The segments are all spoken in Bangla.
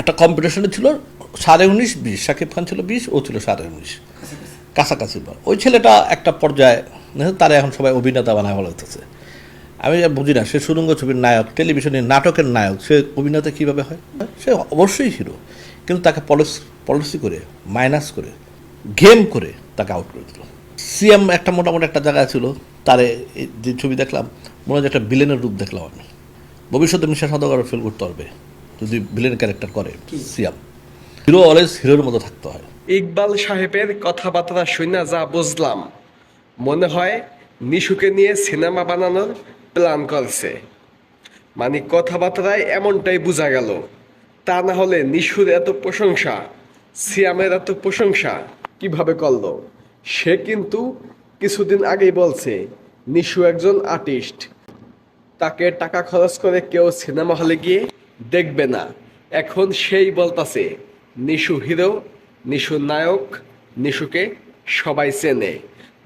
একটা কম্পিটিশনে ছিল সাড়ে উনিশ, বিশ শাকিব খান ছিল বিশ, ও ছিল সাড়ে উনিশ। কাছাকাছি ওই ছেলেটা একটা পর্যায়ে তারা এখন সবাই অভিনেতা বানায় ভালো হতেছে আমি বুঝি না, সে সুরঙ্গ ছবির নায়ক, টেলিভিশনের নাটকের নায়ক, সে অভিনেতা কীভাবে হয়? সে অবশ্যই হিরো। কিন্তু তাকে পলিসি পলিসি করে মাইনাস করে গেম করে তাকে আউট করে দিল। সিএম একটা মোটামুটি একটা জায়গায় ছিল, তারে যে ছবি দেখলাম, মনে হয় একটা বিলেনের রূপ দেখলাম আমি। ভবিষ্যতে মিশা সদাগর ফিল করতে পারবে। যদি ভিলেন ক্যারেক্টার করে সিয়াম। হিরো অলওয়েজ হিরোর মতো থাকতে হয়। ইকবাল সাহেবের কথাবার্তা শুনে যা বুঝলাম। মনে হয় নিশুকে নিয়ে সিনেমা বানানোর প্ল্যান করছে। মানে কথাবার্তায় এমনটাই বোঝা গেল। তা না হলে নিশুর এত প্রশংসা সিয়ামের এত প্রশংসা কীভাবে করল? সে কিন্তু কিছুদিন আগেই বলছে নিশু একজন আর্টিস্ট তাকে টাকা খরচ করে কেউ সিনেমা হলে গিয়ে দেখবে না। এখন সেই বলতাছে, নিশু হিরো, নিশু নায়ক, নিশুকে সবাই চেনে।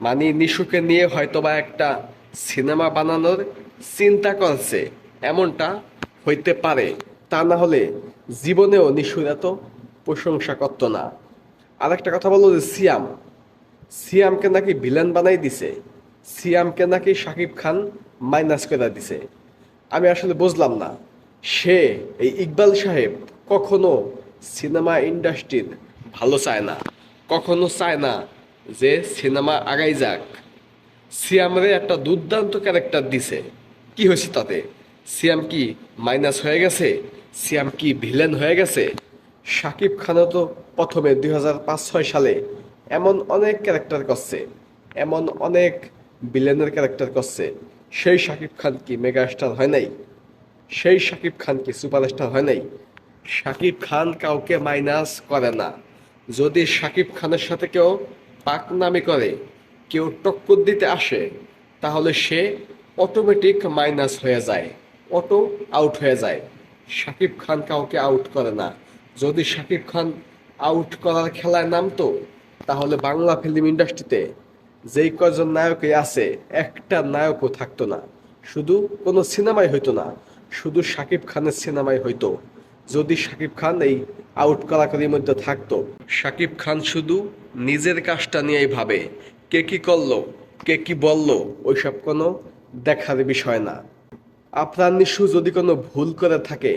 মানে নিশুকে নিয়ে হয়তোবা একটা সিনেমা বানানোর চিন্তা করছে, এমনটা হইতে পারে। তা না হলে জীবনেও নিশুর এত প্রশংসা করত না। আর একটা কথা বলল যে সিয়াম, সিয়ামকে নাকি ভিলেন বানাই দিছে। সিয়ামকে নাকি শাকিব খান মাইনাস করে দিছে। আমি আসলে বুঝলাম না। সে, এই ইকবাল সাহেব কখনো সিনেমা ইন্ডাস্ট্রির ভালো চায় না। কখনো চায় না যে সিনেমা আগাই যাক। সিয়ামরে একটা দুর্দান্ত ক্যারেক্টার দিছে। কি হয়েছে তাতে? সিয়াম কি মাইনাস হয়ে গেছে? সিয়াম কি ভিলেন হয়ে গেছে? শাকিব খানও তো প্রথমে দুই হাজার পাঁচ ছয় সালে এমন অনেক ক্যারেক্টার করছে, এমন অনেক ভিলেনের ক্যারেক্টার করছে। সেই শাকিব খান কি মেগা স্টার হয় নাই? সেই শাকিব খান কি সুপারস্টার হয় নাই। শাকিব খান কাউকে মাইনাস করে না। যদি শাকিব খানের সাথে কেউ পাকনামি করে, কেউ টক্কর দিতে আসে, তাহলে সে অটোমেটিক মাইনাস হয়ে যায় অটো আউট হয়ে যায়। শাকিব খান কাউকে আউট করে না। যদি শাকিব খান আউট করার খেলায় নামতো, তাহলে বাংলা ফিল্ম ইন্ডাস্ট্রিতে যেই কজন নায়কই আছে, একটা নায়কও থাকতো না। শুধু কোনো সিনেমাই হইতো না। শুধু শাকিব খানের সিনেমায় হইতো। যদি শাকিব খান এই আউট করাকরির মধ্যে থাকতো, শাকিব খান শুধু নিজের কাজটা নিয়েই ভাবে, কে কি করল, কে কি বলল, ওইসব কোনো দেখার বিষয় না। আপনার নিশু যদি কোনো ভুল করে থাকে,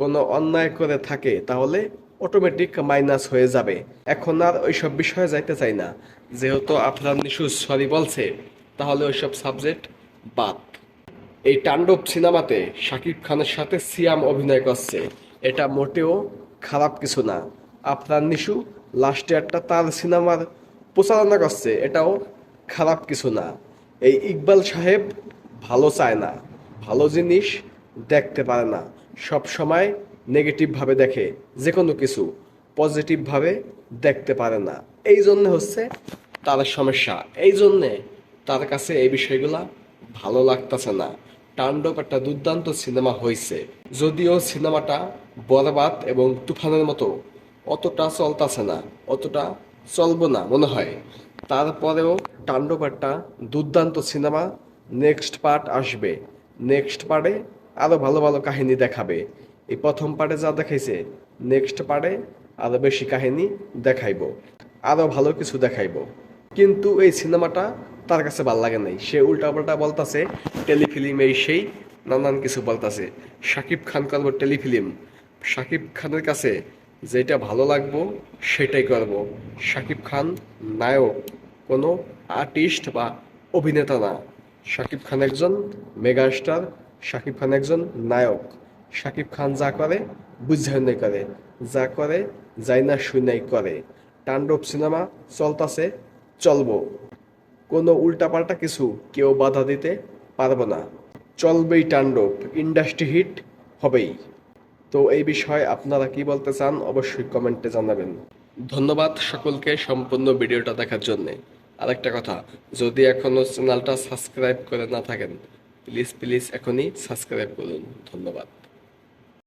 কোনো অন্যায় করে থাকে, তাহলে অটোমেটিক মাইনাস হয়ে যাবে। এখন আর ওইসব বিষয়ে যাইতে চাই না। যেহেতু আপনার নিশু সরি বলছে, তাহলে ওইসব সাবজেক্ট বাদ। এই তাণ্ডব সিনেমাতে শাকিব খানের সাথে সিয়াম অভিনয় করছে। এটা মোটেও খারাপ কিছু না। আপনার নিশু লাস্টে একটা তার সিনেমার প্রচারণা করছে, এটাও খারাপ কিছু না। এই ইকবাল সাহেব ভালো চায় না, ভালো জিনিস দেখতে পারে না। সব সময় নেগেটিভভাবে দেখে যে কোনো কিছু পজিটিভভাবে দেখতে পারে না। এই জন্য হচ্ছে তার সমস্যা। এই জন্যে তার কাছে এই বিষয়গুলা ভালো লাগতেছে না। তাণ্ডব একটা দুর্দান্ত সিনেমা হয়েছে যদিও সিনেমাটা বরবাদ এবং তুফানের মতো অতটা চলতেছে না, অতটা চলবো না মনে হয়। তারপরেও তাণ্ডব একটা দুর্দান্ত সিনেমা নেক্সট পার্ট আসবে। নেক্সট পার্টে আরও ভালো ভালো কাহিনী দেখাবে। এই প্রথম পার্টে যা দেখাইছে, নেক্সট পার্টে আরও বেশি কাহিনী দেখাইব আরও ভালো কিছু দেখাইবো। কিন্তু এই সিনেমাটা তার কাছে ভালো লাগে নাই। সে উল্টাপাল্টা বলতাছে, টেলিফিল্ম এই সেই নানান কিছু বলতাছে। শাকিব খান করব টেলিফিল্ম। শাকিব খানের কাছে যেটা ভালো লাগবো, সেটাই করব। শাকিব খান নায়ক, কোনো আর্টিস্ট বা অভিনেতা না। শাকিব খান একজন মেগাস্টার, শাকিব খান একজন নায়ক। শাকিব খান যা করে বুঝাই করে। যা করে যাই না শুনাই করে। তাণ্ডব সিনেমা চলতাছে, চলবো। কোনো উল্টাপাল্টা কিছু কেউ বাধা দিতে পারব না। চলবেই তাণ্ডব ইন্ডাস্ট্রি হিট হবেই। তো এই বিষয়ে আপনারা কি বলতে চান অবশ্যই কমেন্টে জানাবেন। ধন্যবাদ সকলকে সম্পূর্ণ ভিডিওটা দেখার জন্যে। আরেকটা কথা, যদি এখনও চ্যানেলটা সাবস্ক্রাইব করে না থাকেন প্লিজ প্লিজ এখনই সাবস্ক্রাইব করুন। ধন্যবাদ।